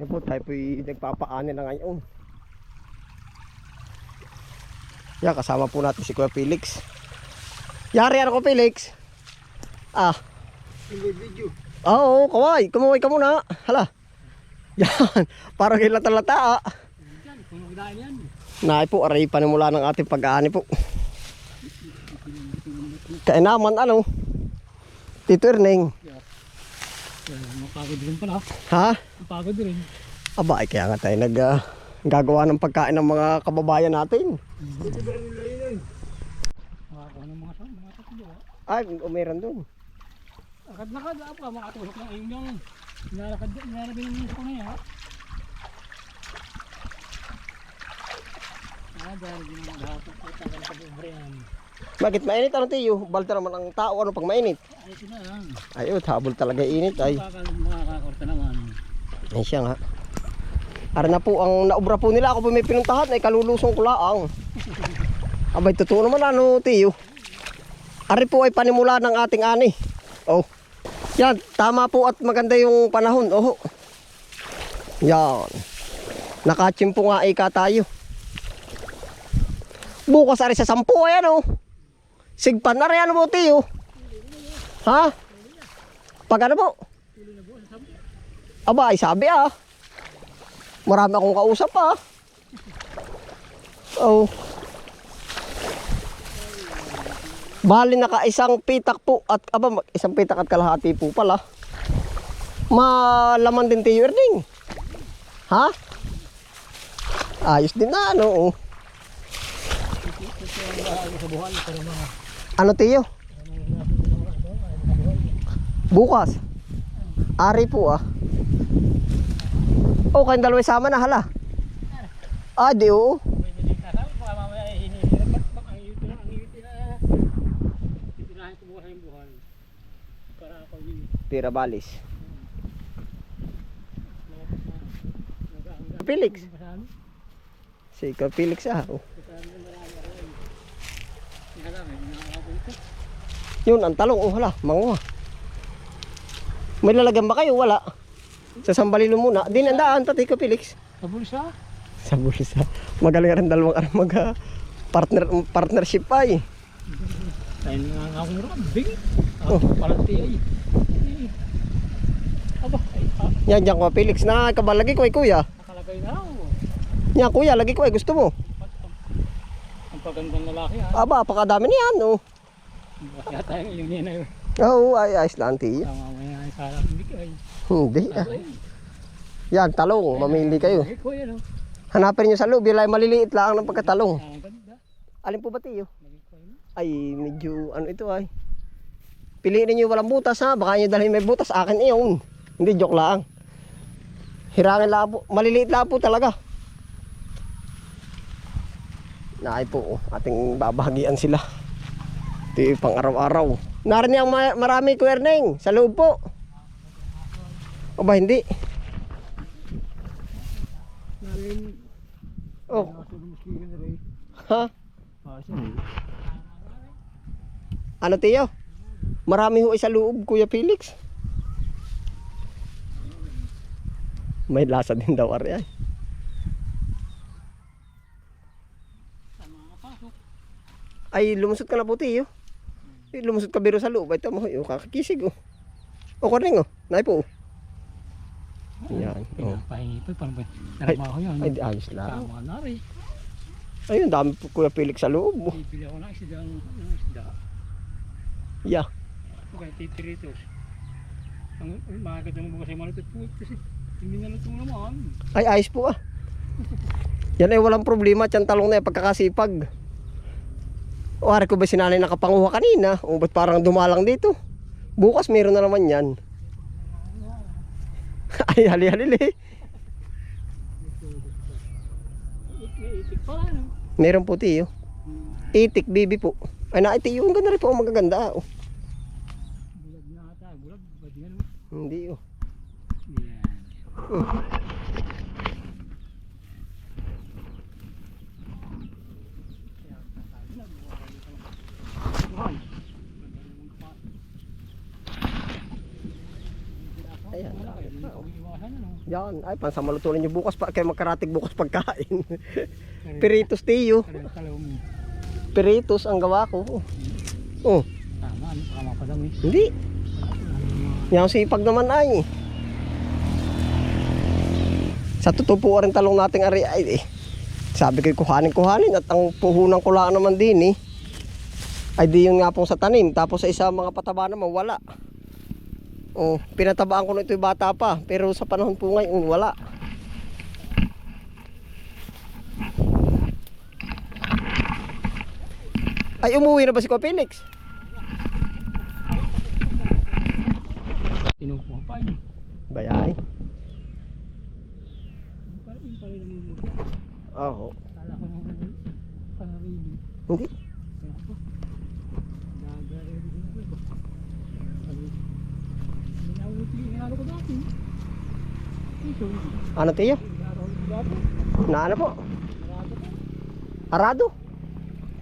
Yan po, tayo po nagpapaani na ngayon. Yan, kasama po natin si Kuya Felix. Yari, ano ko Felix? Ah. Video. Oo, kaway. Kumaway ka muna. Hala. Yan. Parang hilata-lata ah. Naay po, aray panimula ng ating pag-aani po. Kainaman ano? Tito Erneng. Mapagod rin pala. Ha? Mapagod rin. Aba, ay kaya nga tayo nag ah, gagawa ng pagkain ng mga kababayan natin. Makakuha ng mga sa- mga tatlo. ah. Ay, umeran doon. Lakad-lakad, apa, makatusok ng ayun yung nilalakad, nilalakad yung ko na yan. Ah, dahil hapon ko tagal sa bubre yan. Bakit mainit ano tiyo? Balta naman ang tao ano pag mainit. Ay, ito na lang. Ayun, habol talaga init ay. Makakakorta naman. Ay siya nga. Ara na po ang naubra po nila ako po may pinuntahan ay kalulusong ko laang. Abay totoo naman ano tiyo. Ari po ay panimula ng ating ani. Oh. Yan, tama po at maganda yung panahon. Oh. Yan. Nakachimpo nga ika tayo. Bukas ari sa sampu ayan oh. Sigpan na rin ano mo tiyo. Ha? Pag ano po? Aba, ay sabi ah. Marami akong kausap ah. Oh. Bali naka isang pitak po at aba isang pitak at kalahati po pala. Malaman din tiyo Erding. Ha? Ayos din na ano. oh. Ano tiyo? Bukas. Ari po ah. Oh, kayong dalawa sama na hala. Ah, di oo. Pira balis. Felix. Si Ikaw Felix ah. Oh. Yun. Ang talong. Oh, hala, manguha. May lalagyan ba kayo? Wala. Sa sambalilo muna. Di na daan, pati ko Felix. Sa bulsa? Sa bulsa. Magaling rin dalawang araw mag ah, partner partnership ay. Tayo nga nga akong ron. Bing! Oh. Ako palanti ay. Eh. Aba, ay, ah, Yan, yan ko Felix. Na kabalagi ko ay kuya. nakalagay na ako. Yan kuya, lagi ko ay gusto mo. Ang pagandang lalaki ha. Aba, pakadami niyan. Oh. Kaya tayo yung nina yun. Oo, ay ayos lang. Tama mo yan sarap hindi ka ay. Hindi ah. Yan, talong. Mamili kayo. Ay. Hanapin niyo sa loob. Yung maliliit lang ng pagkatalong. Ang ganda. Alin po ba tiyo? Ay, medyo ano ito ay. Piliin niyo walang butas ha. Baka niyo dalhin may butas. Akin iyon. Hindi, joke lang. Hirangin lang po. Maliliit lang po talaga. Naay po. oh. Ating babahagian sila. Ito yung pang araw-araw. Narin yung ma- marami kuwerneng. Sa loob po. O ba hindi? Oh, rin. ha? Ano tiyo? Marami ho sa loob, Kuya Felix. May lasa din daw ari ay. Ay, lumusot ka na po tiyo. Lumusot ka biro sa loob. Tamo, yung kakakisig oh. O, korning oh. Nay po. oh. Yan. Oh. Pinapahingi pa. Parang ba? Trabaho yan. Ay, di ayos lang. Tama na rin. Ayun, dami po Kuya Felix sa loob. Bibili ako ng isda. ng isda. Yeah. Okay, titiritos. Ang makakita mo kasi malupit po kasi hindi na luto naman. Ay, ayos po ah. Yan ay walang problema. Tiyan talong na yung pagkakasipag. O, hari ko ba sinanay nakapanguha kanina? O, ba't parang dumalang dito? Bukas meron na naman yan. ay, pa ano. Meron po tiyo. Itik, bibi po. Ay, naiti yung ganda rin po. Magaganda. Oh. Bulag na ata. Bulag. Hindi oh. Yan. Ayan. Iwasan ano. Yan, ay pansamalutunan niyo bukas pa kayo magkaratig bukas pagkain. Piritos tiyo. Piritos ang gawa ko. Oh, Tama, ano, tama pa dami. hindi. Yan sipag naman ay. Sa totoo po rin talong nating ari ay eh. Sabi ko kuhanin kuhanin at ang puhunan ko lang naman din eh. Ay di yun nga pong sa tanim tapos sa isa mga pataba naman wala. Oh, pinatabaan ko na ito yung bata pa pero sa panahon po ngayon wala. Ay umuwi na ba si Ko Phoenix? Kinukuha pa yun. Bayay. Oo. Kala ko naman. Hindi. Kaya ako. Nag-ready din ako. Sabi, Inabuti, inalo ko dati. Ito, Ano tiyo? ko dati. Na ano po? Arado.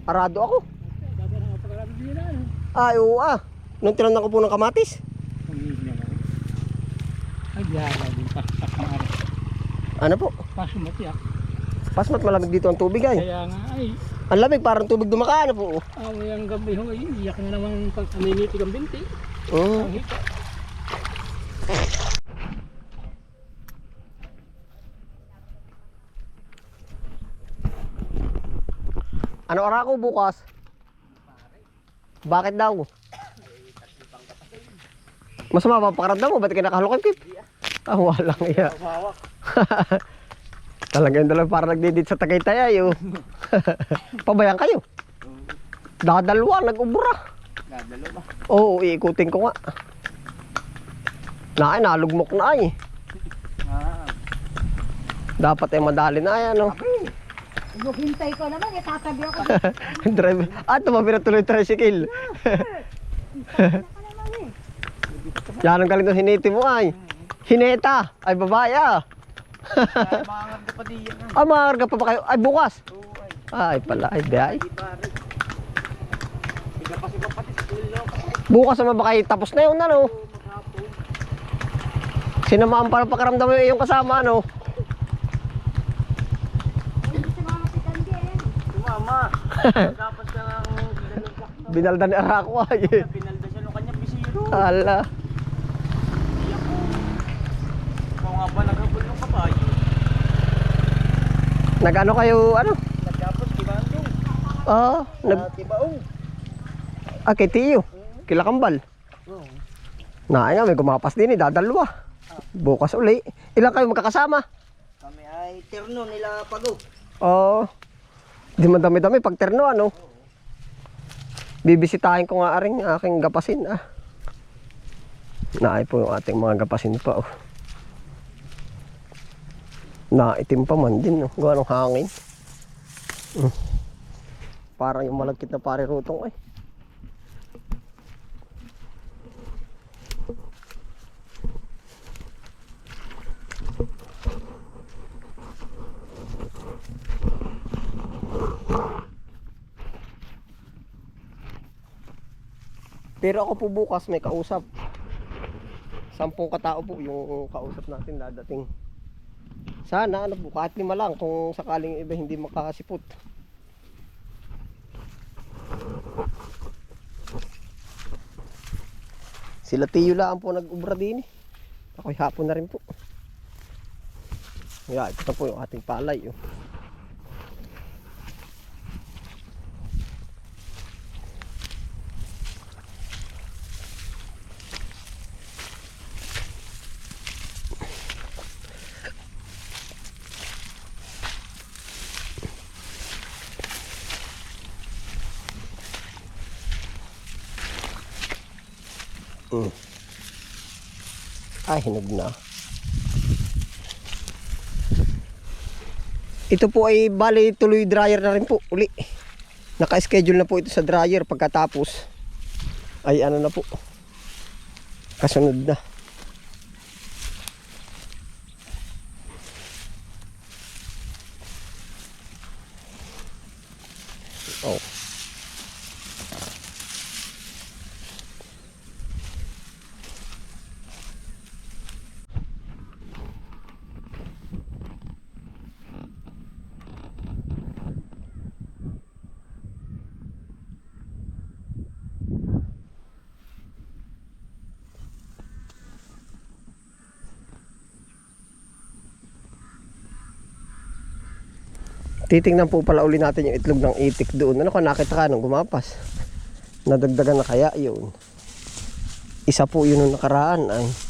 Arado ako. Ano. Ay, oo ah. Nung tinanong ko po ng kamatis. Ay, yara din. Pas, pas maari. Ano po? Pas matiyak. Pasmat malamig dito ang tubig ay. Kaya nga ay, Ang lamig parang tubig dumakaan po. ang gabi ho ay iyak na naman pag aminitig ang binti. Ang hika. Ano ara ko bukas? Bakit daw? Masama ba pakaramdam mo? Ba't ka nakahalukay, Pip? Ah, walang iya. Talaga yung dalawa para nagdidit sa Tagaytay ay, oh. Pabayaan kayo. Dadalwa, nag-ubra. Dadalo ba? Oo, iikutin ko nga. Na ay, nalugmok na ay. Ah. Dapat ay madali na ay, ano. Kung hintay ko naman, eh, tatabi ako. Drive. Ah, tumabi na tuloy tricycle. Yan ang galing ng hiniti mo ay. Hineta. Ay, babae ah. Maangat ka pa diyan. Ah, maarga pa ba kayo? Ay, bukas. Ay. Pala. Ay, biyay. Bukas naman ba kayo tapos na yun, ano? Sinamaan para pakaramdam mo yung kasama, ano? Hindi si mama si Candy eh. Sumama. Tapos ka ng dalawang. Binalda ni Arako ay. Pinalda siya nung kanya bisiro. Ala. Iyak ko. Ikaw nga ba naghabol ng kabayo? Nag-ano kayo, ano? Nagkapos kibandong. Ah, nag... Tibaong. Ah, kay Tiyo. Kila Kambal. Oo. Na, nga, may gumapas din eh, dadalwa. Bukas uli. Ilan kayo magkakasama? Kami ay terno nila pago. Oo. Di man dami-dami pag terno, ano? Bibisitahin ko nga aring aking gapasin, ah. Naay po yung ating mga gapasin pa, oh. Naitim pa man din, oh. Gawa ng hangin. Mm. Parang yung malagkit na pare rutong, ay. Pero ako po bukas may kausap. Sampung katao po yung kausap natin dadating. Sana ano po, kahit lima lang kung sakaling iba hindi makakasipot. Sila Tiyo lang po nag-ubra din eh. Ako'y hapon na rin po. Yeah, ito na po yung ating palay. Oh. Ay, hinog na. Ito po ay bali tuloy dryer na rin po uli. Naka-schedule na po ito sa dryer pagkatapos. Ay ano na po. Kasunod na. Oh. Titingnan po pala uli natin yung itlog ng itik doon. Ano ka nakita ka nung gumapas? Nadagdagan na kaya yun. Isa po yun nung nakaraan ay.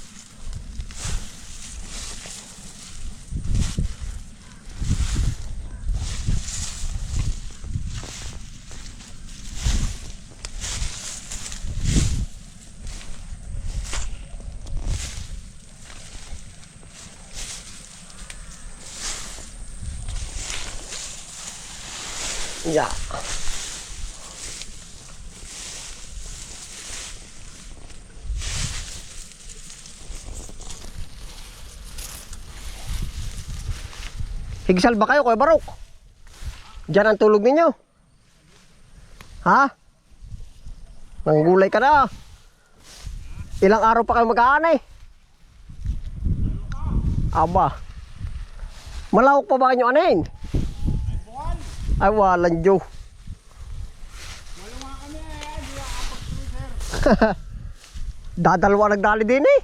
Yeah. Higsal ba kayo, Kuya Barok? Diyan ang tulog ninyo? Ha? Nanggulay ka na. Ilang araw pa kayo mag-aanay? Aba. Malawak pa ba kanyo anayin? Ay, walang Diyo. Dadalwa nagdali din eh.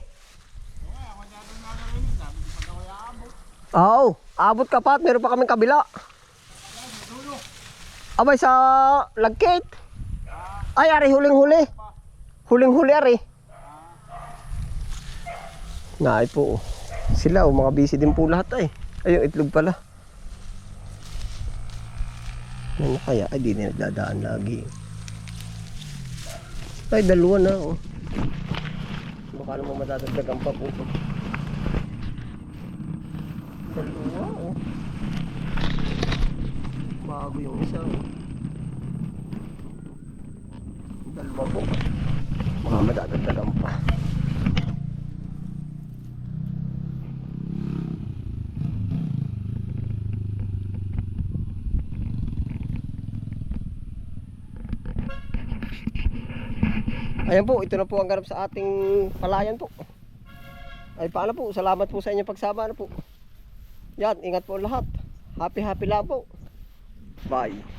Oo, abot ka pa at meron pa kaming kabila. Abay sa lagkit. Ay, ari huling-huli. Huling-huli ari. Naay po. Sila, oh, mga busy din po lahat ay. Ay, yung itlog pala. Ano kaya? Ay, di na nagdadaan lagi. Ay, dalawa na, oh. Baka naman madadagdagan pa po. Dalawa, oh. Bago yung isa, oh. Dalawa po. Baka madadagdagan pa. Ayan po, ito na po ang ganap sa ating palayan po. Ay paano po, salamat po sa inyong pagsama na po. Yan, ingat po lahat. Happy happy lang po. Bye.